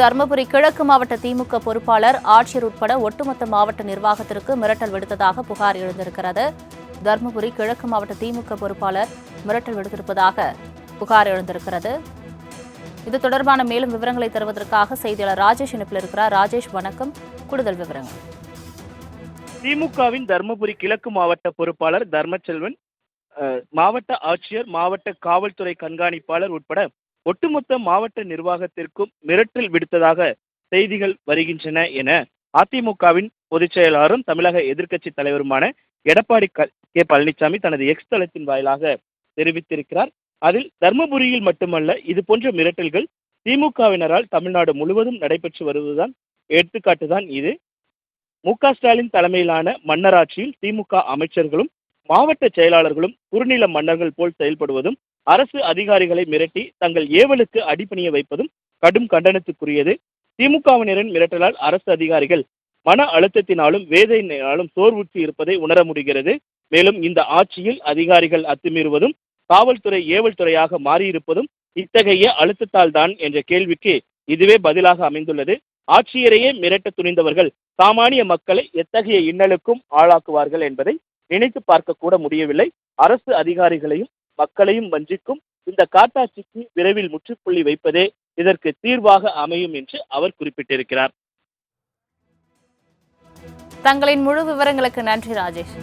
தருமபுரி கிழக்கு மாவட்ட திமுக பொறுப்பாளர் ஆட்சியர் உட்பட ஒட்டுமொத்த மாவட்ட நிர்வாகத்திற்கு மிரட்டல் விடுத்ததாக புகார் எழுந்திருக்கிறது. தருமபுரி கிழக்கு மாவட்ட திமுக பொறுப்பாளர் மிரட்டல் விடுத்திருப்பதாக புகார் எழுந்திருக்கிறது. இது தொடர்பான மேலும் விவரங்களை தருவதற்காக செய்தியாளர் ராஜேஷ் இணைப்பில் இருக்கிறார். ராஜேஷ் வணக்கம். கூடுதல் விவரங்கள். திமுகவின் தருமபுரி கிழக்கு மாவட்ட பொறுப்பாளர் தர்மச்செல்வன் மாவட்ட ஆட்சியர் மாவட்ட காவல்துறை கண்காணிப்பாளர் உட்பட ஒட்டுமொத்த மாவட்ட நிர்வாகத்திற்கும் மிரட்டல் விடுத்ததாக செய்திகள் வருகின்றன என அதிமுகவின் பொதுச் செயலாளரும் தமிழக எதிர்க்கட்சி தலைவருமான எடப்பாடி கே பழனிசாமி தனது எக்ஸ் தளத்தின் வாயிலாக தெரிவித்திருக்கிறார். அதில் தர்மபுரியில் மட்டுமல்ல இது போன்ற மிரட்டல்கள் திமுகவினரால் தமிழ்நாடு முழுவதும் நடைபெற்று வருவதுதான் எடுத்துக்காட்டுதான் இது. மு ஸ்டாலின் தலைமையிலான மன்னராட்சியில் திமுக அமைச்சர்களும் மாவட்ட செயலாளர்களும் குறுநில மன்னர்கள் போல் செயல்படுவதும் அரசு அதிகாரிகளை மிரட்டி தங்கள் ஏவலுக்கு அடிப்பணிய வைப்பதும் கடும் கண்டனத்துக்குரியது. திமுகவினரின் மிரட்டலால் அரசு அதிகாரிகள் மன அழுத்தத்தினாலும் வேதனையினாலும் சோர்வுற்று இருப்பதை உணர முடிகிறது. மேலும் இந்த ஆட்சியில் அதிகாரிகள் அத்துமீறுவதும் காவல்துறை ஏவல் துறையாக மாறியிருப்பதும் இத்தகைய அழுத்தத்தால் தான் என்ற கேள்விக்கு இதுவே பதிலாக அமைந்துள்ளது. ஆட்சியரையே மிரட்ட துணிந்தவர்கள் சாமானிய மக்களை எத்தகைய இன்னலுக்கும் ஆளாக்குவார்கள் என்பதை நினைத்து பார்க்க கூட முடியவில்லை. அரசு அதிகாரிகளையும் மக்களையும் வஞ்சிக்கும். இந்த காட்டாட்சிக்கு விரைவில் முற்றுப்புள்ளி வைப்பதே இதற்கு தீர்வாக அமையும் என்று அவர் குறிப்பிட்டிருக்கிறார். தங்களின் முழு விவரங்களுக்கு நன்றி ராஜேஷ்.